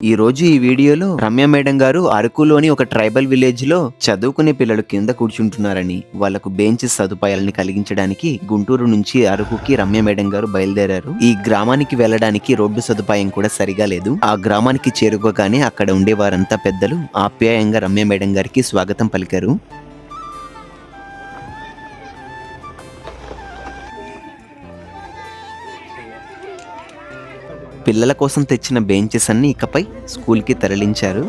ఈ రోజు ఈ వీడియోలో రమ్య మేడం గారు అరకులోని ఒక ట్రైబల్ విలేజ్లో చదువుకునే పిల్లలు కింద కూర్చుంటున్నారని వాళ్ళకు బెంచెస్ సదుపాయాలని కలిగించడానికి గుంటూరు నుంచి అరకుకి రమ్య మేడం గారు బయలుదేరారు. ఈ గ్రామానికి వెళ్ళడానికి రోడ్డు సదుపాయం కూడా సరిగా లేదు. ఆ గ్రామానికి చేరుకోగానే అక్కడ ఉండే వారంతా పెద్దలు ఆప్యాయంగా రమ్య మేడం గారికి స్వాగతం పలికారు. పిల్లల కోసం తెచ్చిన బెంచెస్ అన్ని ఇకపై స్కూల్కి తరలించారు.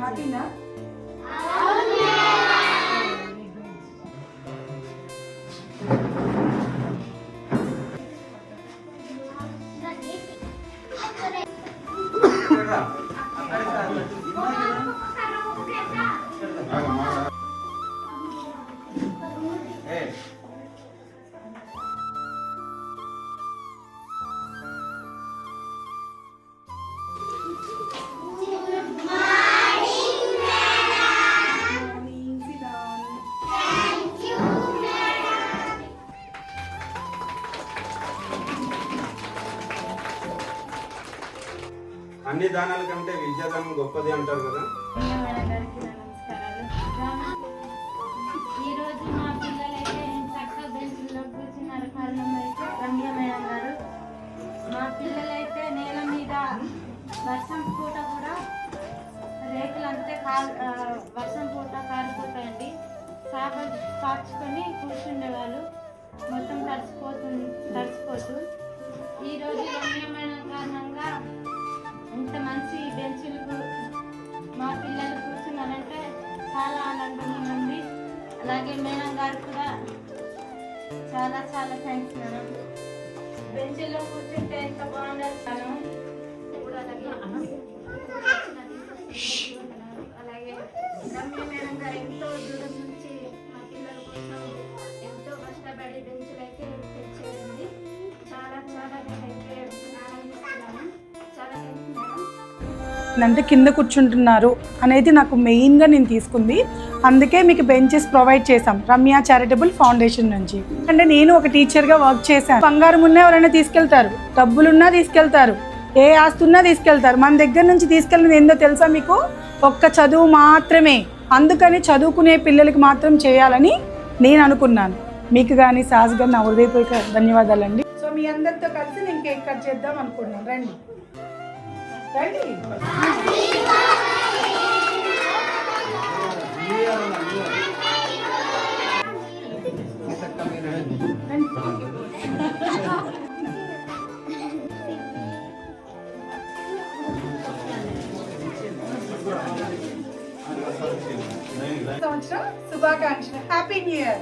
থাকে না Agora, agora. అన్ని దానాల కంటే విద్యాదానం గొప్పది అంటారు కదా. మేడం గారికి నా నమస్కారాలు మా పిల్లలైతే చక్కగా బెంచ్లో కూర్చున్నారు. కారణం అయితే రమ్య మేడం గారు. మా పిల్లలైతే నేల మీద వర్షం పూట కూడా రేకులు అంతే కాలు వర్షం పూట కారిపోతాయండి చేపలు కాచుకొని కూర్చుండేవాళ్ళు. మొత్తం తడిసిపోతుంది తడిసిపోతూ చాలా అలాగే మేడం గారు కూడా చాలా చాలా థ్యాంక్స్ మేడం. బెంచ్లో కూర్చుంటే ఎంత బాగుండదు ఇప్పుడు అలాగే రమ్య మేడం గారు ఎంతో దూరం నుంచి మా పిల్లల కోసం ఎంతో కష్టపడి బెంచ్లు అయితే తెచ్చేయండి చాలా చాలా నేనైతే ఆనందిస్తున్నాను. చాలా థ్యాంక్స్ మేడం. అంటే కింద కూర్చుంటున్నారు అనేది నాకు మెయిన్గా నేను తీసుకుంది. అందుకే మీకు బెంచెస్ ప్రొవైడ్ చేశాం రమ్య చారిటబుల్ ఫౌండేషన్ నుంచి. అంటే నేను ఒక టీచర్గా వర్క్ చేశాను. బంగారం ఉన్నా ఎవరైనా తీసుకెళ్తారు డబ్బులున్నా తీసుకెళ్తారు ఏ ఆస్తి ఉన్నా తీసుకెళ్తారు. మన దగ్గర నుంచి తీసుకెళ్ళినది ఏందో తెలుసా మీకు? ఒక్క చదువు మాత్రమే. అందుకని చదువుకునే పిల్లలకి మాత్రం చేయాలని నేను అనుకున్నాను. మీకు కానీ సాహస్ గారు నా హృదయపూర్వక ధన్యవాదాలండి. సో మీ అందరితో కలిసి నేను కేక్ కట్ చేద్దాం అనుకున్నాను. రండి. రండి. సంవత్సరం శుభాకాంక్షలు. హ్యాపీ న్యూ ఇయర్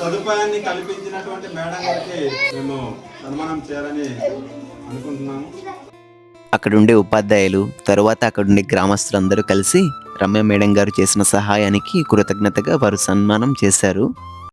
సదుపాయాన్ని కల్పించినటువంటి మేడం గారికి మేము సన్మానం చేయాలని అనుకుంటున్నాము. అక్కడుండే ఉపాధ్యాయులు తరువాత అక్కడుండే గ్రామస్తులందరూ కలిసి రమ్య మేడం గారు చేసిన సహాయానికి కృతజ్ఞతగా వారు సన్మానం చేశారు.